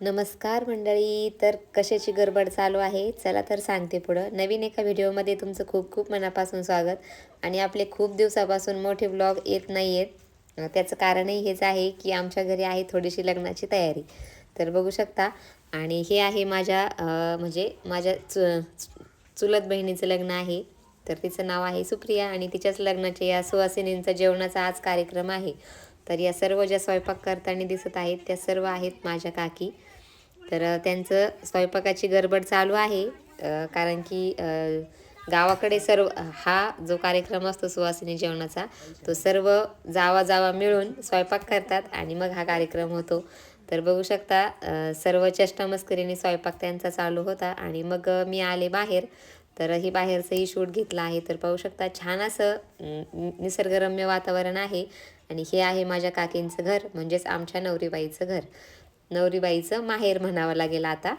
नमस्कार मंडळी तर कशाची गडबड चालू आहे? चला तर सांगते पुढं. नवीन एका व्हिडिओमध्ये तुमचं खूप खूप मनापासून स्वागत. आणि आपले खूप दिवसापासून मोठे ब्लॉग येत नाही आहेत त्याचं कारणही हेच आहे की आमच्या घरी आहे थोडीशी लग्नाची तयारी. तर बघू शकता. आणि हे आहे माझ्या म्हणजे माझ्या चु चुलत बहिणीचं लग्न आहे. तर तिचं नाव आहे सुप्रिया आणि तिच्याच लग्नाच्या या सुवासिनींचा जेवणाचा आज कार्यक्रम आहे. तर या सर्व ज्या स्वयंपाक करताना दिसत आहेत त्या सर्व आहेत माझ्या काकी. तर त्यांचं स्वयंपाकाची गडबड चालू आहे. कारण की गावाकडे सर्व हा जो कार्यक्रम असतो सुवासिनी जेवणाचा तो सर्व जावा जावा मिळून स्वयंपाक करतात आणि मग हा कार्यक्रम होतो. तर बघू शकता सर्व चष्टामस्करीने स्वयंपाक त्यांचा चालू होता आणि मग मी आले बाहेर. तर ही बाहेरचंही शूट घेतलं आहे. तर पाहू शकता छान असं निसर्गरम्य वातावरण आहे. आणि हे आहे माझ्या काकींचं घर म्हणजेच आमच्या नवरीबाईचं घर. नवरीबाईचं माहेर म्हणावं लागेल आता.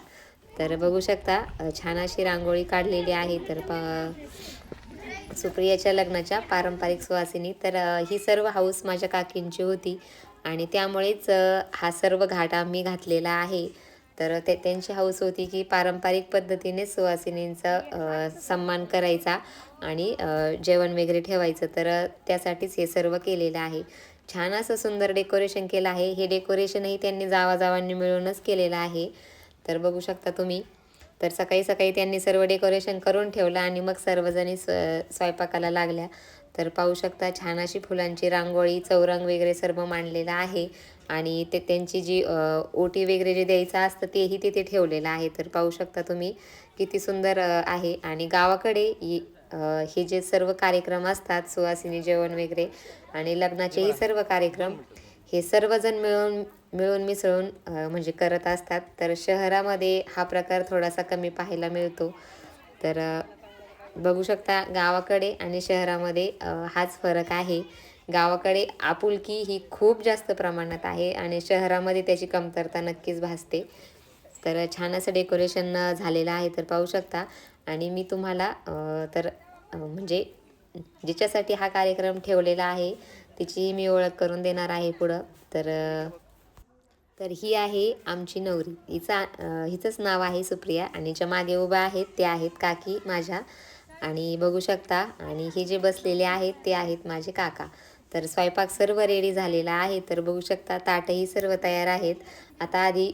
तर बघू शकता छान अशी रांगोळी काढलेली आहे. तर प सुप्रियाच्या लग्नाच्या पारंपरिक सुवासिनी. तर ही सर्व हाऊस माझ्या काकींची होती. आणि त्यामुळेच हा सर्व घाट आम्ही घातलेला आहे. तर ते त्यांची हाऊस होती की पारंपरिक पद्धतीने सुवासिनींचा सन्मान करायचा आणि जेवण वगैरे ठेवायचं. तर त्यासाठीच हे सर्व केलेलं आहे. छान असं सुंदर डेकोरेशन केलं आहे. हे डेकोरेशनही त्यांनी जावाजावांनी मिळूनच केलेलं आहे. तर बघू शकता तुम्ही. तर सकाळी सकाळी त्यांनी सर्व डेकोरेशन करून ठेवलं आणि मग सर्वजणी स्व स्वयंपाकाला लागल्या. तर पाहू शकता छान अशी फुलांची रांगोळी चौरंग वगैरे सर्व मांडलेलं आहे. आणि ते त्यांची जी ओटी वगैरे जे द्यायचं असतं तेही तिथे ठेवलेलं आहे. तर पाहू शकता तुम्ही किती सुंदर आहे. आणि गावाकडे हे जे सर्व कार्यक्रम असतात सुवासिनी जेवण वगैरे आणि लग्नाचेही सर्व कार्यक्रम हे सर्वजण मिळून मिळून मिसळून म्हणजे करत असतात. तर शहरामध्ये हा प्रकार थोडासा कमी पाहायला मिळतो. तर बघू शकता गावाकडे आणि शहरामध्ये हाच फरक आहे. गावाकडे आपुलकी ही खूप जास्त प्रमाणात आहे आणि शहरामध्ये त्याची कमतरता नक्कीच भासते. तर छान असं डेकोरेशन झालेलं आहे तर पाहू शकता. आणि मी तुम्हाला तर म्हणजे जिच्यासाठी हा कार्यक्रम ठेवलेला आहे तिची मी ओळख करून देणार आहे पुढं. तर तर ही आहे आमची नवरी. हिचा हिचंच नाव आहे सुप्रिया आणि ज्या मागे उभ्या आहेत त्या आहेत काकी माझ्या. आणि बघू शकता. आणि हे जे बसलेले आहेत ते आहेत माझे काका. तर स्वयंपाक सर्व रेडी झालेला आहे. तर बघू शकता ताटही सर्व तयार आहेत. आता आधी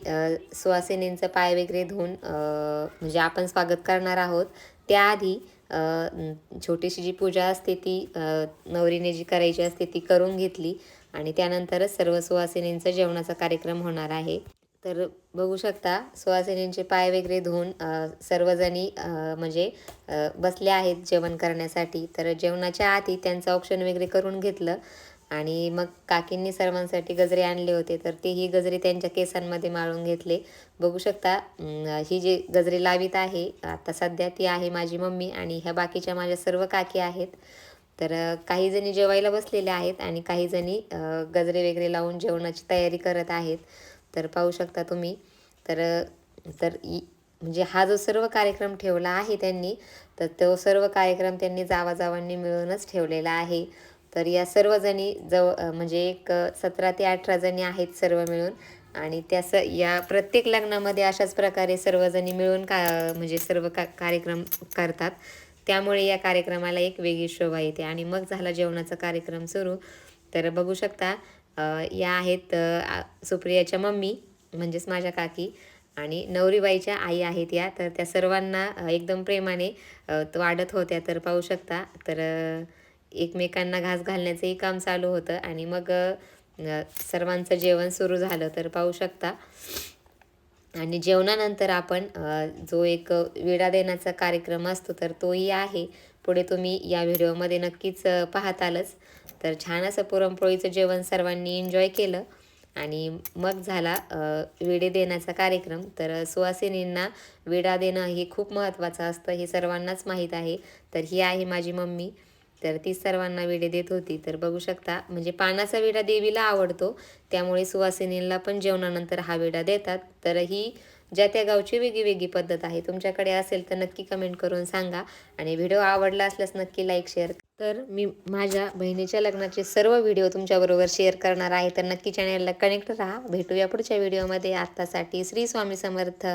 सुवासिनींचं पाय वगैरे धुवून म्हणजे आपण स्वागत करणार आहोत. त्याआधी छोटीशी जी पूजा असते ती नवरीने जी करायची असते ती करून घेतली. आणि त्यानंतरच सर्व सुवासिनींचा जेवणाचा कार्यक्रम होणार आहे. तर बघू शकता सुवासिनींचे पाय वगैरे धुवून सर्वजणी म्हणजे बसले बसल्या आहेत जेवण करण्यासाठी. तर जेवणाच्या आधी त्यांचं ऑप्शन वगैरे करून घेतलं आणि मग काकींनी सर्वांसाठी गजरे आणले होते. तर तेही गजरे त्यांच्या केसांमध्ये माळून घेतले. बघू शकता ही जी गजरे लावित आहे आता सध्या ती आहे माझी मम्मी आणि ह्या बाकीच्या माझ्या सर्व काकी आहेत. तर काही जणी जेवायला बसलेल्या आहेत आणि काही जणी गजरे वगैरे लावून जेवणाची तयारी करत आहेत. तर पाहू शकता तुम्ही. तर तर म्हणजे हा जो सर्व कार्यक्रम ठेवला आहे त्यांनी तर तो सर्व कार्यक्रम त्यांनी जावाजावांनी मिळूनच ठेवलेला आहे. तर या सर्वजणी जव म्हणजे एक सतरा ते अठरा जणी आहेत सर्व मिळून आणि त्या स या प्रत्येक लग्नामध्ये अशाच प्रकारे सर्वजणी मिळून का म्हणजे सर्व का कार्यक्रम करतात. त्यामुळे या कार्यक्रमाला एक वेगळी शोभा येते आणि मग झाला जेवणाचा कार्यक्रम सुरू. तर बघू शकता या आहेत सुप्रियाच्या मम्मी म्हणजेच माझ्या काकी आणि नवरीबाईच्या आई आहेत या. तर त्या सर्वांना एकदम प्रेमाने वाढत होत्या तर पाहू शकता. तर एकमेकांना घास घालण्याचंही काम चालू होतं आणि मग सर्वांचं जेवण सुरू झालं तर पाहू शकता. आणि जेवणानंतर आपण जो एक विडा देण्याचा कार्यक्रम असतो तर तोही आहे. पुढे तुम्ही या व्हिडिओमध्ये नक्कीच अ, पाहतालच. तर छान असं पुरणपोळीचं जेवण सर्वांनी एन्जॉय केलं. आणि मग झाला विडे देण्याचा कार्यक्रम. तर सुवासिनींना विडा देणं हे खूप महत्त्वाचं असतं हे सर्वांनाच माहीत आहे. तर ही आहे माझी मम्मी. तर ती सर्वांना विडे देत होती. तर बघू शकता म्हणजे पानाचा विडा देवीला आवडतो. त्यामुळे सुवासिनींना पण जेवणानंतर हा विडा देतात. तर ही ज्या त्या गावची वेगळी वेगळी पद्धत आहे. तुमच्याकडे असेल तर नक्की कमेंट करून सांगा. आणि व्हिडिओ आवडला असल्यास नक्की लाईक शेअर तर मी माझ्या बहिणीच्या लग्नाचे सर्व व्हिडिओ तुमच्याबरोबर शेअर करणार आहे. तर नक्की चॅनलला कनेक्ट राहा. भेटूया पुढच्या व्हिडिओमध्ये आत्तासाठी श्री स्वामी समर्थ.